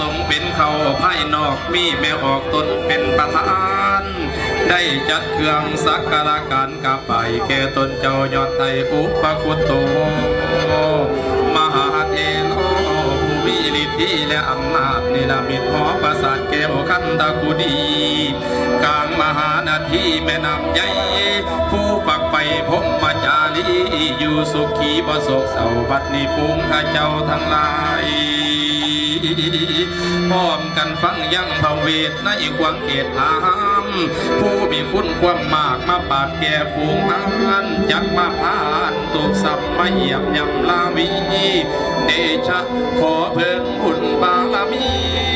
สงเป็นเขาภายนอกมีแม่ออกตนเป็นประธาน ได้จัดเครื่องสักการะการกาไปแก่ตนเจ้ายอดไทยอุปคุตโต มหาเทโลผู้มีฤทธิ์และอำนาจในนามิตหอประสาทแก้วคันตะกุดีกลางมหานาทีแม่น้ำใหญ่ผู้ฝักไฟพมมาจารีอยู่สุขีประสบเสาบัดนี้ปุงข้าเจ้าทั้งหลาย พร้อมกันฟังยังพระเวทในควงเขตอามผู้มีคุณความมากมาปาดแก่ผูงนั้นจักมาพานตุกสับมาเหยียบยำลาวีเดชะขอเพิ่งบุญบารมี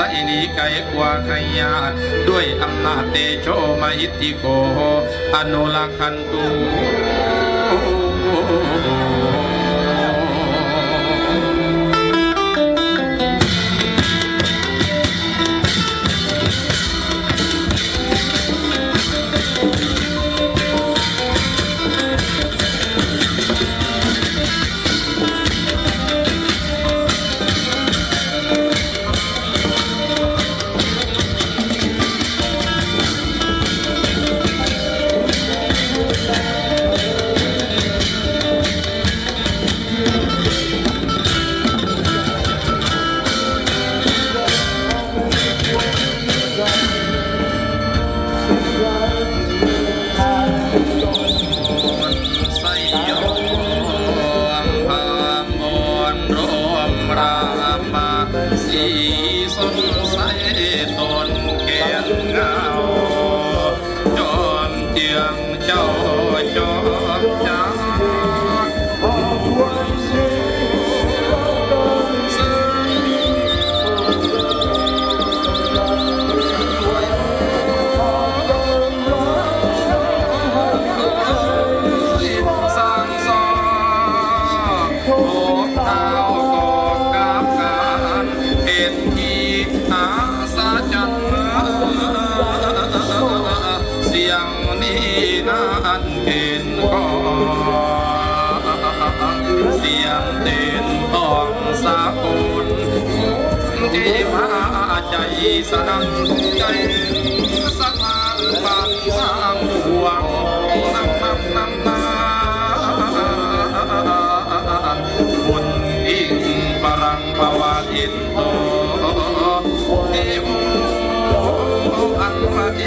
ปาใสนี้ไกกวาขยาดด้วยอำนาจเตโชมาอิติโกอนุลักขันตู สากุลที่มาใจสนั่นใจสถานบ้านวางห่วงนำนำนำตาคุณอิงปรังปวาทินโตเอโมอันมาเอ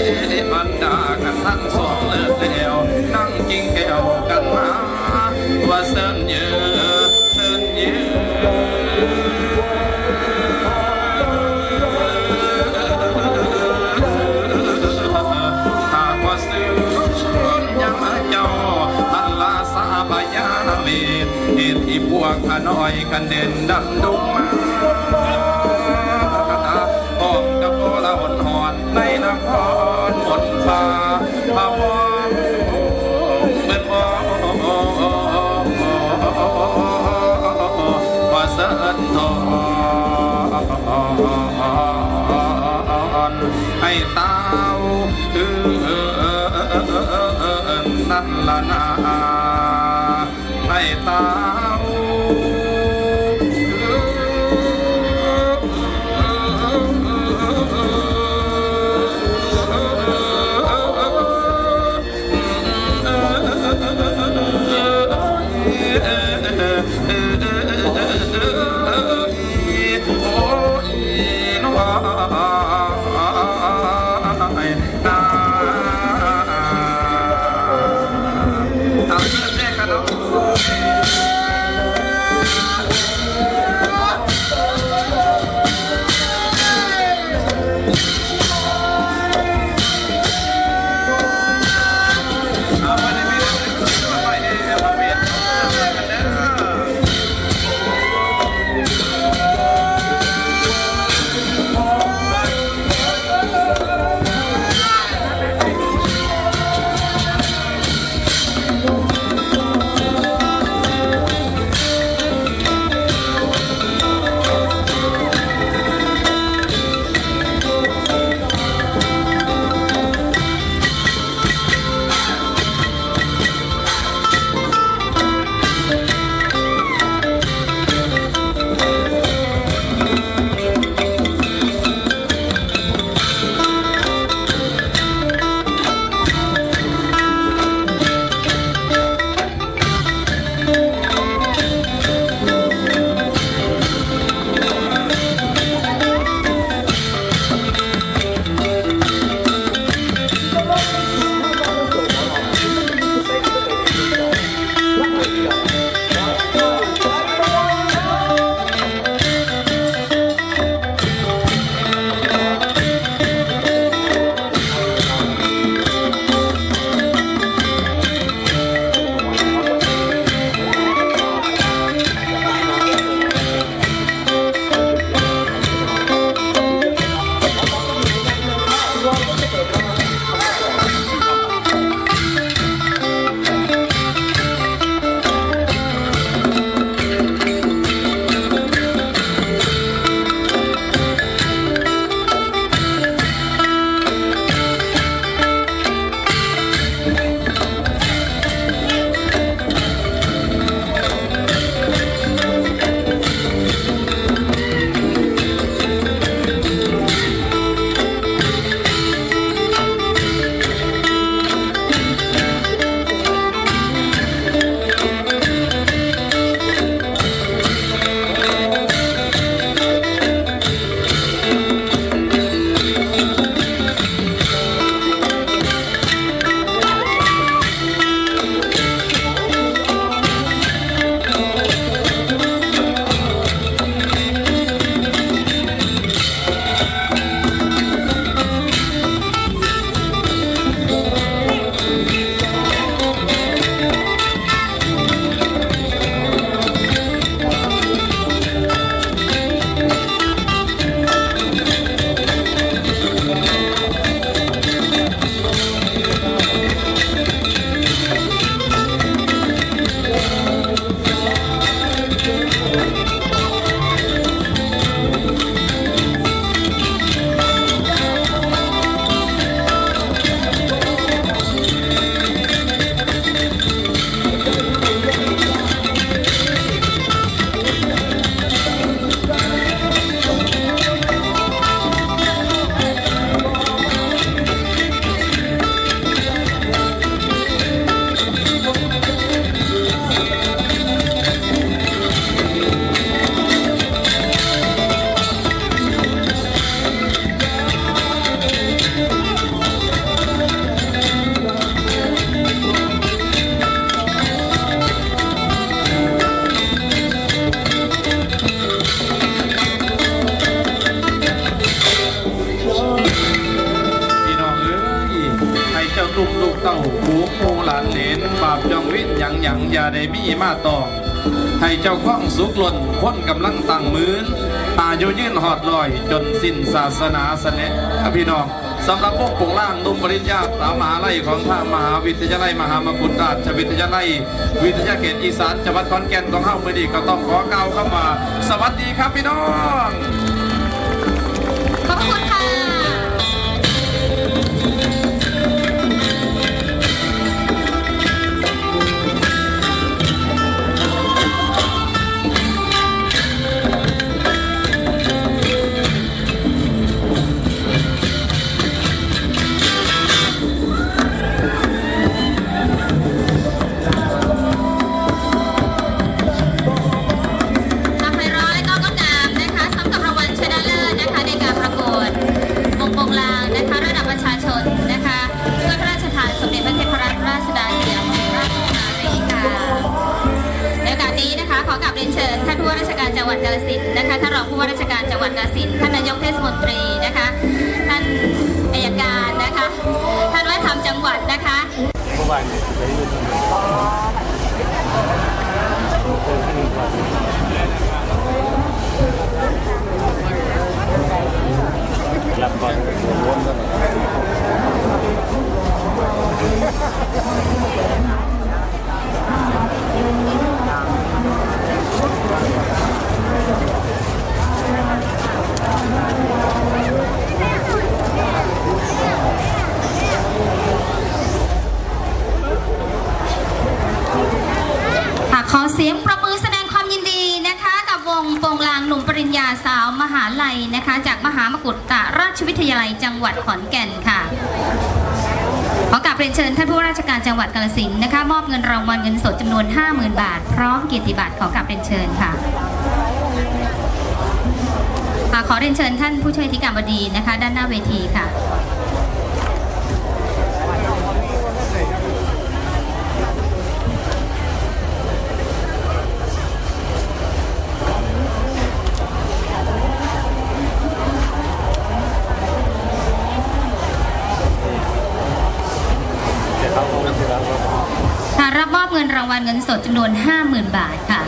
มันดากันทั้งสองเลิกแล้ว นั่งกินแก้วกัน น้อยกันเด่นดำดุมาหอมกับโบราณหอนในนครหมดฟ้าพะวงเป็นบ่ว่าเสินทอนให้ตาวคือนั่นละนาให้ตาวเอา องวินหยังยังอย่าได้มีมาตองให้เจ้าข้องสุขล้นพ้นกำลังตั้งมืนอายุยืนหอดลอย จนสิ้นศาสนาสนะพี่น้องสำหรับพวกปงล่างนุ่มปริญญาสามมหาลัยของท่ามหาวิทยาลัยมหามกุฏราชวิทยาลัย วิทยาเขตอีสานจังหวัดขอนแก่นของเฮาเมื่อดีก็ต้องขอกล่าวเข้ามา สวัสดีครับพี่น้องขอบคุณค่ะารจังหวัดกาฬสินธุ์นะคะท่านรองผู้ว่าราชการจังหวัดกาฬสินธุ์ท่านนายกเทศมนตรีนะคะ ท่านอายการนะคะ ท่านว่าทำจังหวัดนะคะรับ สียงประมือแสดงความยินดีนะคะ กับวงโปงลางหนุ่มปริญญาสาวมหาลัยนะคะ จากมหามกุฏตราชวิทยาลัยจังหวัดขอนแก่นค่ะ ขอกราบเรียนเชิญท่านผู้ราชการจังหวัดกาฬสินนะคะ มอบเงินรางวัลเงินสดจำนวน 50,000 บาท พร้อมเกียรติบัตรขอกราบเรียนเชิญค่ะขอเรียนเชิญท่านผู้ช่วยอธิการบดีนะคะ ด้านหน้าเวทีค่ะ วัลเงินสดจำนวน 50,000 บาทค่ะ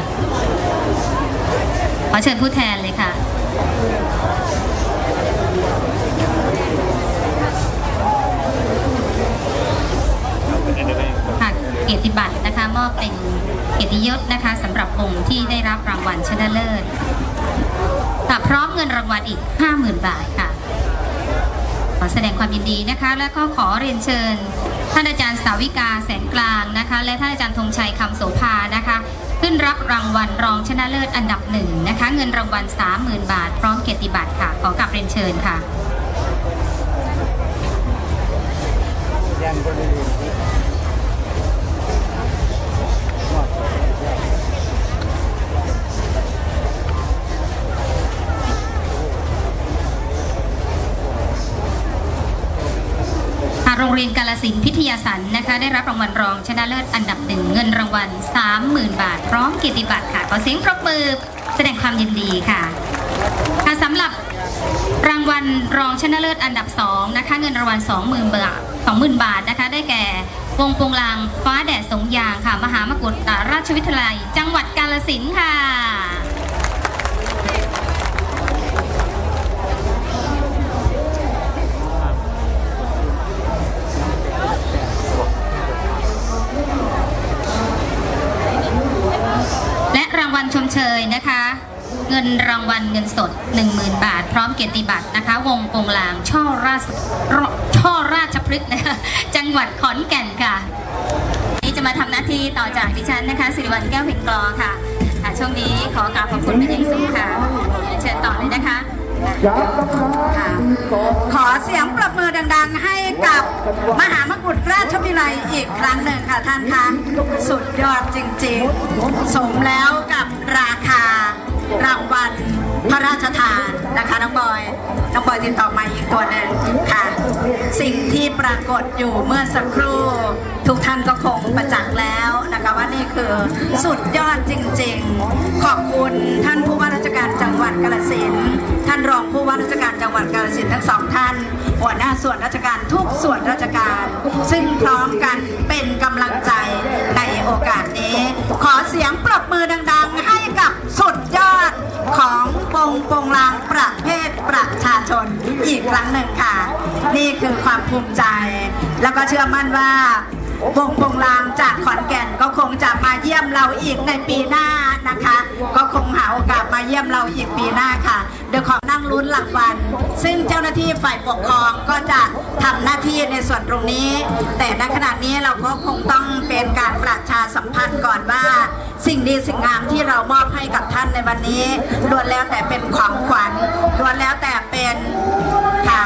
ขอเชิญผู้แทนเลยค่ะเป็นยังไงค่ะเกียรติบัตรนะคะมอบเป็นเกียรติยศนะคะสำหรับวงค์ที่ได้รับรางวัลชนะเลิศค่ะพร้อมเงินรางวัลอีก 50,000 บาทค่ะ ขอแสดงความยินดีนะคะ และก็ขอเรียนเชิญ ท่านอาจารย์สาวิกาแสนกลางนะคะ และท่านอาจารย์ธงชัยคำโสภานะคะ ขึ้นรับรางวัลรองชนะเลิศอันดับหนึ่งนะคะ เงินรางวัล 30,000 บาท พร้อมเกียรติบัตรค่ะ ขอกลับเรียนเชิญค่ะ โรงเรียนกาลสินพิทยาสันนะคะได้รับรางวัลรองชนะเลิศอันดับหนึ่งเงินรางวัล 30,000 บาท พร้อมเกียรติบัตรค่ะขอเสียงปรบมือแสดงความยินดีค่ะค่ะสำหรับรางวัลรองชนะเลิศอันดับ2นะคะเงินรางวัล 20,000 บาท 20,000 บาทนะคะได้แก่วงปงลางฟ้าแดดสงยางค่ะ มหามกุฏราชวิทยาลัย จังหวัดกาลสินค่ะ มเชยนะคะ เงินรางวัลเงินสด 10,000 บาท พร้อมเกียรติบัตรนะคะ วงโปงลางช่อราชช่อราชพฤกษ์นะคะจังหวัดขอนแก่นค่ะนี่จะมาทำหน้าที่ต่อจากดิฉันนะคะสิริวัลแก้วผิงกลอค่ะค่ะช่วงนี้ขอกราบขอบคุณเป็นอย่างสูงค่ะเชิญต่อเลยนะคะค่ะขอเสียงปรบมือดัง ๆ ให้กับมหามกุฏรา ชวิไลอีกครั้งหนึ่งค่ะท่านคะสุดยอดจริงๆ สมแล้วกับราคารางวัลพระราชทานนะคะน้องบอยน้องบอยติดต่อมาอีกตัวหนึ่งค่ะ สิ่งที่ปรากฏอยู่เมื่อสักครู่ ทุกท่านก็คงประจักษ์แล้วนะคะว่านี่คือสุดยอดจริงๆ ขอบคุณท่านผู้ว่าราชการจังหวัดกาฬสินธุ์ท่านรองผู้ว่าราชการจังหวัดกาฬสินธุ์ทั้งสองท่าน หัวหน้าส่วนราชการทุกส่วนราชการ ซึ่งพร้อมกันเป็นกำลังใจในโอกาสนี้ ขอเสียงปรบมือดังๆ ให้กับสุดยอดของวงปงลางประเภทประชาชนอีกครั้งหนึ่งค่ะ นี่คือความภูมิใจ แล้วก็เชื่อมั่นว่าวงปงลางจากขอนแก่นก็คงจะมาเยี่ยมเราอีกในปีหน้านะคะ ก็คงหาโอกาสมาเยี่ยมเราอีกปีหน้าค่ะ เดี๋ยวขอนั่งลุ้นหลังวันซึ่งเจ้าหน้าที่ฝ่ายปกครองก็จะทำหน้าที่ในส่วนตรงนี้ แต่ณขณะนี้เราก็คงต้องเป็นการประชาสัมพันธ์ก่อนว่า สิ่งดีสิ่งงามที่เรามอบให้กับท่านในวันนี้ล้วนแล้วแต่เป็นของขวัญล้วนแล้วแต่เป็นค่ะ